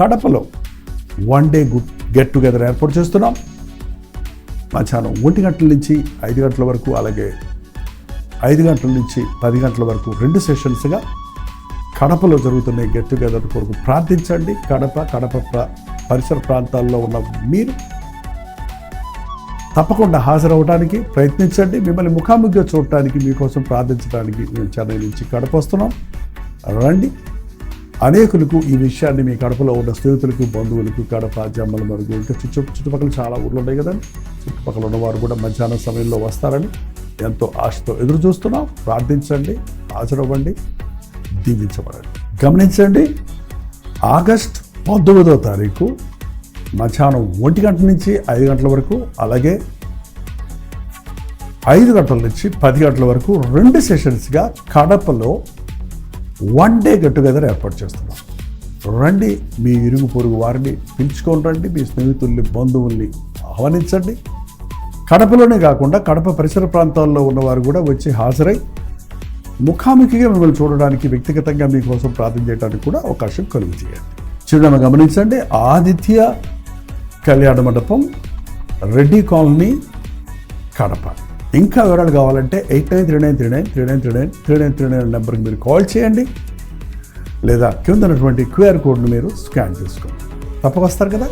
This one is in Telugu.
కడపలో one day good get together ఏర్పాటు చేస్తున్నాం. మధ్యాహ్నం ఒంటి గంటల నుంచి ఐదు గంటల వరకు అలాగే ఐదు గంటల నుంచి పది గంటల వరకు రెండు సెషన్స్గా కడపలో జరుగుతున్న గెట్ టుగెదర్ కొరకు ప్రార్థించండి. కడప కడప పరిసర ప్రాంతాల్లో ఉన్న మీరు తప్పకుండా హాజరవడానికి ప్రయత్నించండి. మిమ్మల్ని ముఖాముఖిగా చూడటానికి మీకోసం ప్రార్థించడానికి మేము చెన్నై నుంచి కడప వస్తున్నాం. రండి. అనేకులకు ఈ విషయాన్ని మీ కడపలో ఉన్న స్నేహితులకు బంధువులకు కడప జమ్మల మరుగు ఇంకా చుట్టు చుట్టుపక్కల చాలా ఊర్లు ఉన్నాయి కదండి. చుట్టుపక్కల ఉన్నవారు కూడా మధ్యాహ్నం సమయంలో వస్తారని ఎంతో ఆశతో ఎదురు చూస్తున్నాం. ప్రార్థించండి హాజరవ్వండి దీవించబడండి. గమనించండి ఆగస్ట్ పంతొమ్మిదవ తారీఖు మధ్యాహ్నం ఒంటి గంట నుంచి ఐదు గంటల వరకు అలాగే ఐదు గంటల నుంచి పది గంటల వరకు రెండు సెషన్స్గా కడపలో వన్ డే గెట్ టుగెదర్ ఏర్పాటు చేస్తున్నాం. రండి మీ ఇరుగు పొరుగు వారిని పిలుచుకొని రండి మీ స్నేహితుల్ని బంధువుల్ని ఆహ్వానించండి. కడపలోనే కాకుండా కడప పరిసర ప్రాంతాల్లో ఉన్నవారు కూడా వచ్చి హాజరై ముఖాముఖిగా మిమ్మల్ని చూడడానికి వ్యక్తిగతంగా మీకోసం ప్రార్థన చేయడానికి కూడా అవకాశం కలుగు చేయండి చిరునామా గమనించండి ఆదిత్య కళ్యాణ మండపం రెడ్డి కాలనీ కడప. ఇంకా వివరాలు కావాలంటే eight nine three nine three nine three nine three nine three nine three nine నెంబర్కి మీరు కాల్ చేయండి. లేదా కింద ఉన్నటువంటి క్యూఆర్ కోడ్ను మీరు స్కాన్ చేసుకోండి. తప్పక వస్తారు కదా?